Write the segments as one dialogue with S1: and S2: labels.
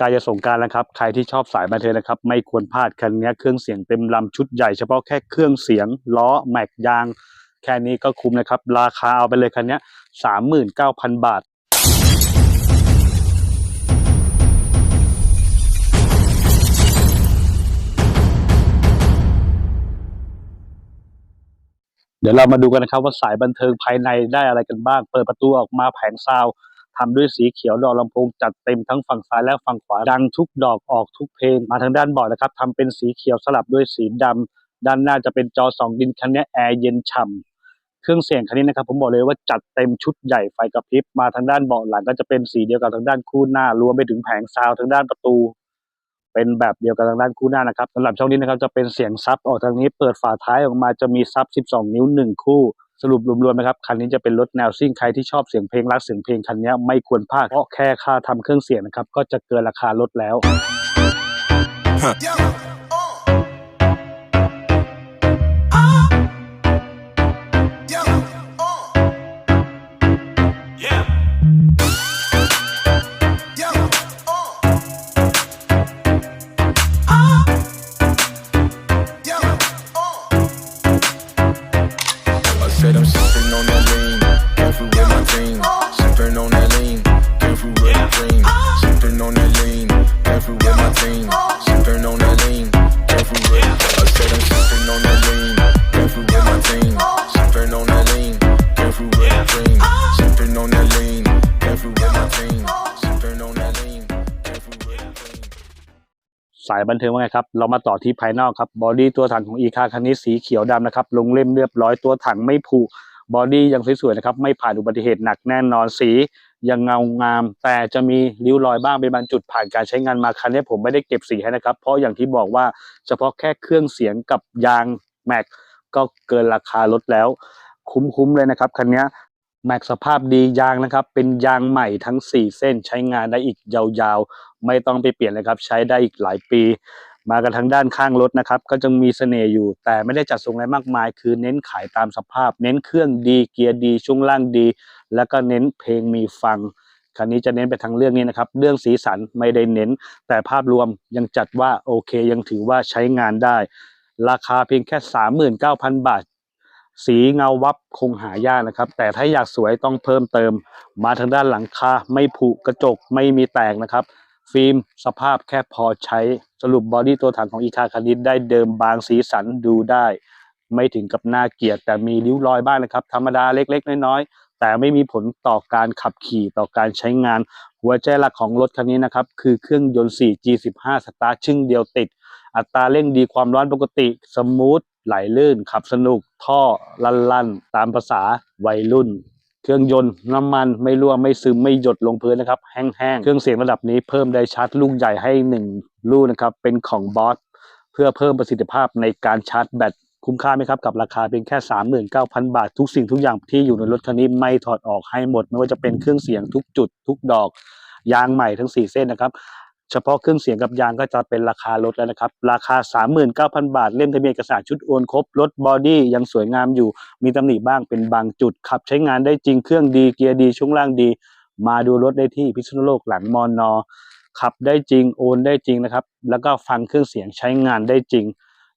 S1: กล้จะสงการแล้วครับ ใครที่ชอบสายบันเทิงนะครับ ไม่ควรพลาดคันนี้เครื่องเสียงเต็มลำชุดใหญ่เฉพาะแค่เครื่องเสียงล้อแม็กยาง แค่นี้ก็คุ้มนะครับ ราคาเอาไปเลยคันนี้สามหมื่นเก้าพันบาทเดี๋ยวเรามาดูกันนะครับว่าสายบันเทิงภายในได้อะไรกันบ้าง เปิดประตูออกมาแผงซาว ทำด้วยสีเขียวดอกลำโพงจัดเต็มทั้งฝั่งซ้ายและฝั่งขวาดังทุกดอกออกทุกเพลงมาทางด้านเบาะนะครับทำเป็นสีเขียวสลับด้วยสีดำด้านหน้าจะเป็นจอสองดินคันนี้แอร์เย็นฉ่ำเครื่องเสียงคันนี้นะครับผมบอกเลยว่าจัดเต็มชุดใหญ่ไฟกระพริบมาทางด้านเบาะหลังก็จะเป็นสีเดียวกับทางด้านคู่หน้ารวมไปถึงแผงซาวทางด้านประตูเป็นแบบเดียวกับทางด้านคู่หน้านะครับสำหรับช่องนี้นะครับจะเป็นเสียงซับออกทางนี้เปิดฝาท้ายออกมาจะมีซับ 12 นิ้ว 1 คู่ สรุปรวมๆนะครับคันนี้จะเป็นรถแนวซิ่งใครที่ชอบเสียงเพลงรักเสียงเพลงคันนี้ไม่ควรพลาดเพราะแค่ค่าทำเครื่องเสียงนะครับก็จะเกินราคารถแล้ว
S2: I'm sipping on that lean, careful with my team. Sipping on that lean, careful with the dream. Sipping on that lean, careful with my team. Sipping on that lean, careful with. I said I'm sipping on that lean, careful with my team. Sipping on that lean, careful with the dream. Sipping on that
S1: สายบันเทิงว่าไงครับ เรามาต่อที่ภายนอกครับบอดี้ตัวถังของอีคาคันนี้สีเขียวดำนะครับ ลงเล่มเรียบร้อยตัวถังไม่ผุบอดี้ยังสวยๆนะครับ ไม่ผ่านอุบัติเหตุหนักแน่นอนสี ยังเงางาม แต่จะมีริ้วรอยบ้างเป็นบางจุดผ่านการใช้งานมาคันนี้ผมไม่ได้เก็บสีให้นะครับ เพราะอย่างที่บอกว่าเฉพาะแค่เครื่องเสียงกับยางแม็กก็เกินราคารถแล้ว คุ้มๆเลยนะครับคันนี้ แม็กสภาพดียางนะครับ เป็นยางใหม่ทั้ง 4 เส้นใช้งานได้อีกยาวๆ ไม่ต้องไปเปลี่ยนเลยครับ ใช้ได้อีกหลายปี มากันทางด้านข้างรถนะครับ ก็จะมีเสน่ห์อยู่ แต่ไม่ได้จัดทรงอะไรมากมาย คือเน้นขายตามสภาพ เน้นเครื่องดีเกียร์ดีช่วงล่างดี แล้วก็เน้นเพลงมีฟังคันนี้จะเน้นไปทางเรื่องนี้นะครับ เรื่องสีสันไม่ได้เน้น แต่ภาพรวมยังจัดว่าโอเคยังถือว่าใช้งานได้ ราคาเพียงแค่ 39,000 บาท สีเงาวับคงหายากนะครับ แต่ถ้าอยากสวยต้องเพิ่มเติม มาทางด้านหลังคาไม่ผุกระจกไม่มีแตกนะครับ ฟิล์มสภาพแค่พอใช้สรุปบอดี้ตัวถังของอีคาคันนี้ได้เดิมบางสีสันดูได้ ไม่ถึงกับน่าเกลียดแต่มีริ้วรอยบ้างนะครับ ธรรมดาเล็กๆ น้อยๆ แต่ไม่มีผลต่อการขับขี่ต่อการใช้งาน หัวใจหลักของรถคันนี้นะครับ คือเครื่องยนต์ 4G15 สตาร์ชึ่งเดียวติด อัตราเร่งดีความร้อนปกติสมูท ไหลลื่น ขับสนุกท่อลั่นตามภาษาวัยรุ่น เครื่องยนต์น้ำมันไม่รั่วไม่ซึมไม่หยดลงพื้นนะครับ แห้งๆ เครื่องเสียงระดับนี้เพิ่มไดชาร์จลูกใหญ่ให้หนึ่งลูกนะครับ เป็นของบอสเพื่อเพิ่มประสิทธิภาพในการชาร์จแบตคุ้มค่าไหมครับกับราคาเพียงแค่ 39,000 บาท ทุกสิ่งทุกอย่างที่อยู่ในรถคันนี้ไม่ถอดออกให้หมด ไม่ว่าจะเป็นเครื่องเสียงทุกจุดทุกดอกยางใหม่ทั้ง 4 เส้นนะครับ เฉพาะเครื่องเสียงกับยางก็จะเป็นราคารถแล้วนะครับ ราคา 39,000 บาท เล่มทะเบียนเอกสารชุดโอนครบรถบอดี้ยังสวยงามอยู่ มีตำหนิบ้างเป็นบางจุดขับ ใช้งานได้จริงเครื่องดีเกียร์ดีช่วงล่างดี มาดูรถได้ที่พิษณุโลกหลังมอนอขับได้จริงโอนได้จริงนะครับ แล้วก็ฟังเครื่องเสียงใช้งานได้จริง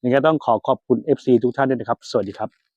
S1: ยังไงก็ต้องขอขอบคุณ FC ทุกท่านด้วยนะครับ สวัสดีครับ